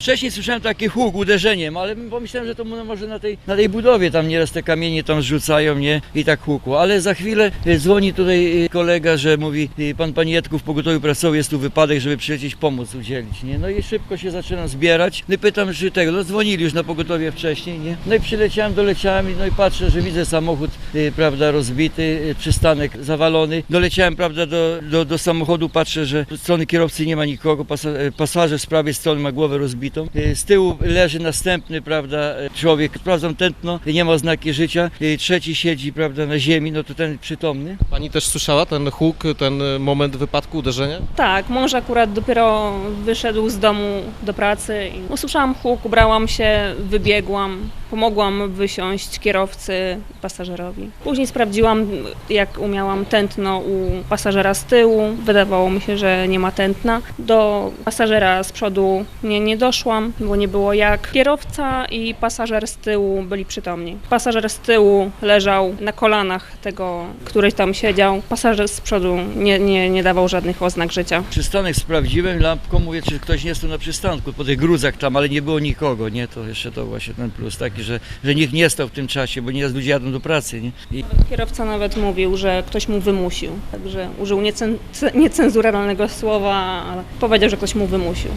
Wcześniej słyszałem taki huk uderzeniem, ale pomyślałem, że to może na tej, na tej budowie tam nieraz te kamienie tam zrzucają, nie? I tak hukło. Ale za chwilę y, dzwoni tutaj y, kolega, że mówi, y, pan panie Jacku w pogotowiu pracował, jest tu wypadek, żeby przylecieć pomoc udzielić, nie? No i szybko się zaczynam zbierać. No i pytam, czy tego, no dzwonili już na pogotowie wcześniej, nie? No i przyleciałem, doleciałem no i patrzę, że widzę samochód, prawda, rozbity, przystanek zawalony. Doleciałem, prawda, do, do, do samochodu, patrzę, że z strony kierowcy nie ma nikogo, pasa, pasażer z prawej strony ma głowę rozbitą. Y, Z tyłu leży następny, prawda, y, człowiek, sprawdzam tętno, nie ma oznaki życia. Y, Trzeci siedzi, prawda, na ziemi, no to ten przytomny. Pani też słyszała ten huk, ten e, moment wypadku, uderzenia? Tak, mąż akurat dopiero wyszedł z domu do pracy i usłyszałam huk, ubrałam się, wybiegłam, pomogłam wysiąść kierowcy pasażerowi. Później sprawdziłam, jak umiałam tętno u pasażera z tyłu. Wydawało mi się, że nie ma tętna. Do pasażera z przodu nie, nie doszłam, bo nie było jak. Kierowca i pasażer z tyłu byli przytomni. Pasażer z tyłu leżał na kolanach tego, który tam siedział. Pasażer z przodu nie, nie, nie dawał żadnych oznak życia. Przystanek sprawdziłem, lampką mówię, czy ktoś nie stał na przystanku, po tych gruzach tam, ale nie było nikogo, nie? To jeszcze to właśnie ten plus taki, że, że nikt nie stał w tym czasie, bo nieraz ludzie jadą do pracy, nie? I Kierowca nawet mówił, że ktoś mu wymusił. Także użył niecen, ce- niecenzuralnego słowa, ale powiedział, że ktoś mu wymusił.